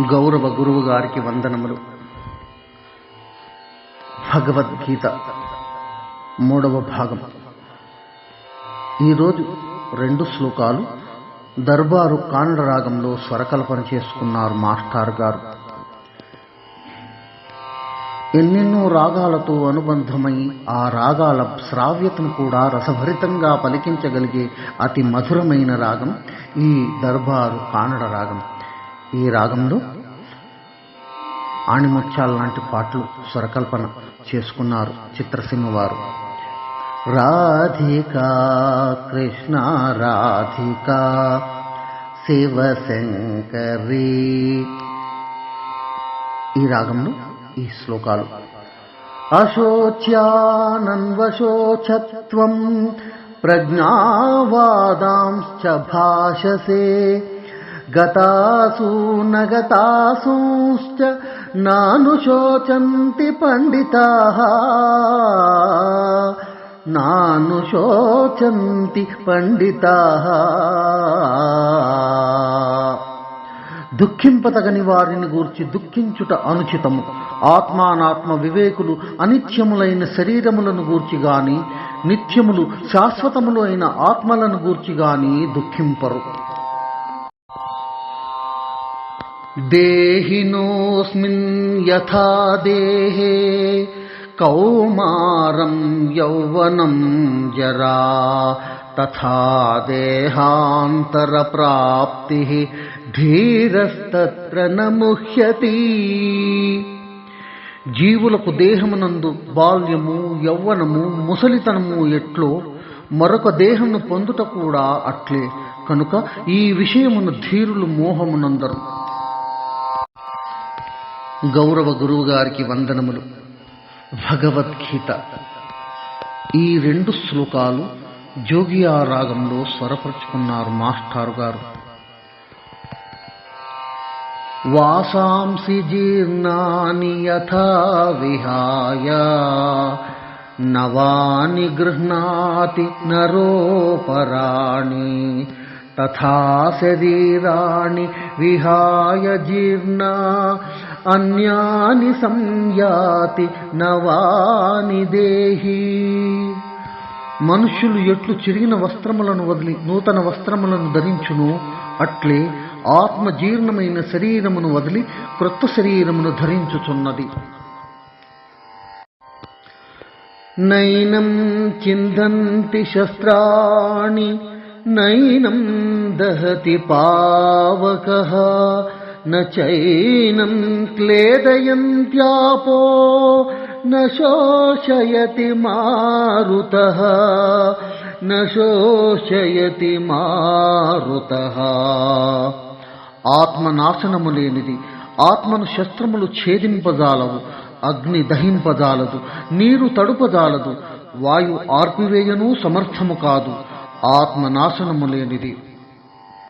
గౌరవ గురువు గారికి వందనములు. భగవద్గీత మూడవ భాగం. ఈరోజు రెండు శ్లోకాలు దర్బారు కానడ రాగంలో స్వరకల్పన చేసుకున్నారు మాస్టార్ గారు. ఎన్నెన్నో రాగాలతో అనుబంధమై ఆ రాగాల శ్రావ్యతను కూడా రసభరితంగా పలికించగలిగే అతి మధురమైన రాగం ఈ దర్బారు కానడ రాగం ఈ రాగంలో ఆణిముత్యాల లాంటి పాటలు స్వరకల్పన చేసుకున్నారు చిత్రసీమ వారు రాధికా కృష్ణ రాధికా శివశంకరీ. ఈ రాగంలో ఈ శ్లోకాలు. అశోచ్యానన్వశోచత్వం ప్రజ్ఞావాదాంశ్చ భాషసే. గతాసు నగతాసూశ్చ నానుశోచంతి పండితా. నానుశోచంతి పండిత. దుఃఖింపతగని వారిని గూర్చి దుఃఖించుట అనుచితము. ఆత్మానాత్మ వివేకులు అనిత్యములైన శరీరములను గూర్చి గాని నిత్యములు శాశ్వతములు అయిన ఆత్మలను గూర్చి గాని దుఃఖింపరు. దేహినోస్మిన్ యథా దేహే కౌమారం యౌవనం జరా తథా దేహాంతర ప్రాప్తి ధీరస్తత్ర నముహ్యతి. జీవులకు దేహమునందు బాల్యము యౌవనము ముసలితనము ఎట్లో మరొక దేహమును పొందుట కూడా అట్లే. కనుక ఈ విషయమును ధీరులు మోహమునందరు. గౌరవ గురువు గారికి వందనములు. భగవద్గీత. ఈ రెండు శ్లోకాలు జోగియా రాగంలో స్వరపరుచుకున్నారు మాస్టారు గారు. వాసాంసి జీర్ణాని యథా విహాయ నవాని గృహ్ణాతి నరోపరాణి తథా శరీరాణి విహాయ జీర్ణా అన్యాని సంయాతి నవాని దేహి. మనుష్యులు ఎట్లు చిరిగిన వస్త్రములను వదిలి నూతన వస్త్రములను ధరించును అట్లే ఆత్మ జీర్ణమైన శరీరమును వదిలి క్రొత్త శరీరమును ధరించుచున్నది. నైనం చిందంతి శస్త్రాణి నైనం దహతి పావక నైనం క్లేదయంత్యాపో न शोषयति मारुतः न శోషయతి మారుతః ఆత్మ నాశనము లేనిది ఆత్మను శస్త్రములు ఛేదింపజాలవు అగ్ని దహింపజాలదు నీరు తడుపజాలదు వాయు ఆర్పివేయను సమర్థము కాదు ఆత్మనాశనము లేనిది.